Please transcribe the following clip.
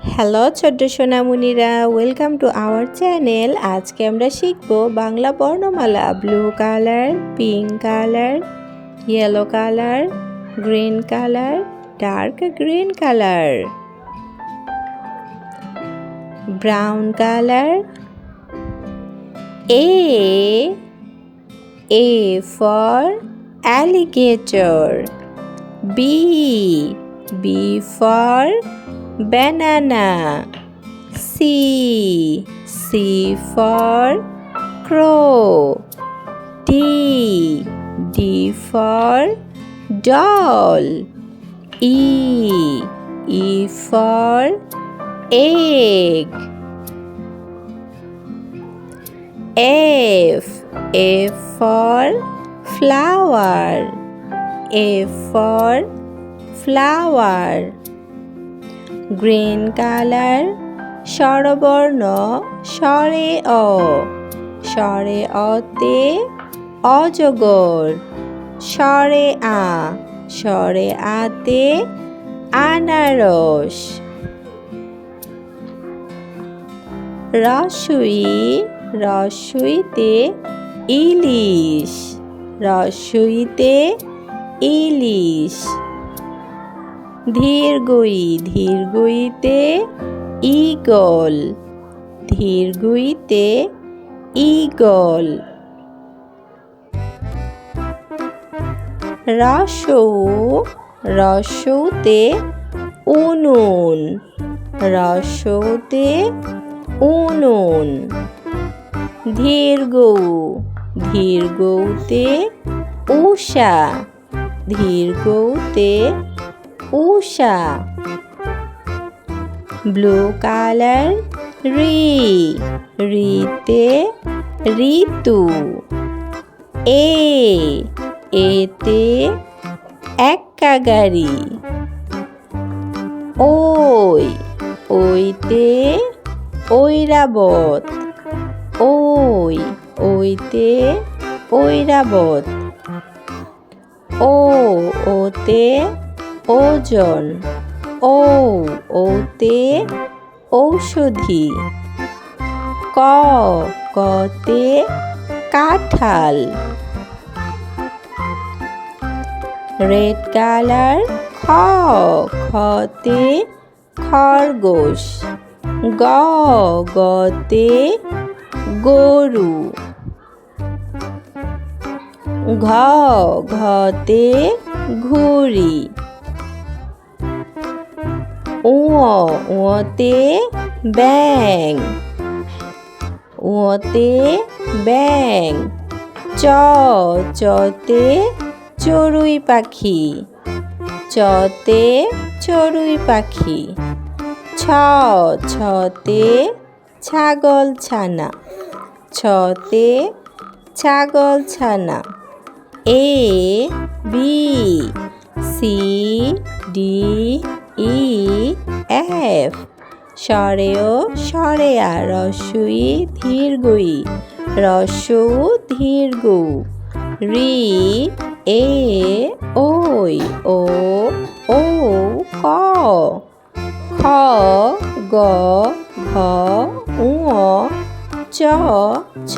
Hello ছোট্ট সোনামুনিরা welcome to our channel আজকে আমরা শিখব বাংলা বর্ণমালা blue colour pink colour yellow colour green colour dark green colour brown colour A A for alligator B B for banana. C. C for crow. D. D for doll. E. E for egg. F. F for flower. F for flower green colour, স্বরবর্ণ, স্বরে অ, স্বরে অতে অজগর, স্বরে আ, স্বরে আতে আনারস। রসুই, রসুইতে ইলিশ রসুইতে ইলিশ। ধীরগুই ধীরগুইতে eagle ধীরগুইতে eagle রসৌ রসৌতে উনুন রসৌতে উনুন। ধীরগৌ ধীরগৌতে উষা ধীরগৌতে উষা ব্লু কালার রি রিতে ঋতু এ এতে এক্কা গাড়ি ওই ওইতে ঐরাবত ওই ওইতে ঐরাবত ও ওতে ওজন ও ওতে ঔষধি, ক কতে কাঁঠাল। রেড কালার, খ, খতে খরগোশ, গ, গতে গরু। ঘ, ঘতে ঘুড়ি। উঁ উঁতে ব্যাং উঁতে ব্যাং চ চতে চড়ুই পাখি চড়ুই পাখি ছ ছতে ছাগল ছানা ছতে ছাগল ছানা A B C D F স্বরেও স্বরেয়া রস্যই ধীরগুই রস্যৌ ধীরগু রি, এ, ওই, ও ও, ক। খ, গ, ঘ উ চ, ছ।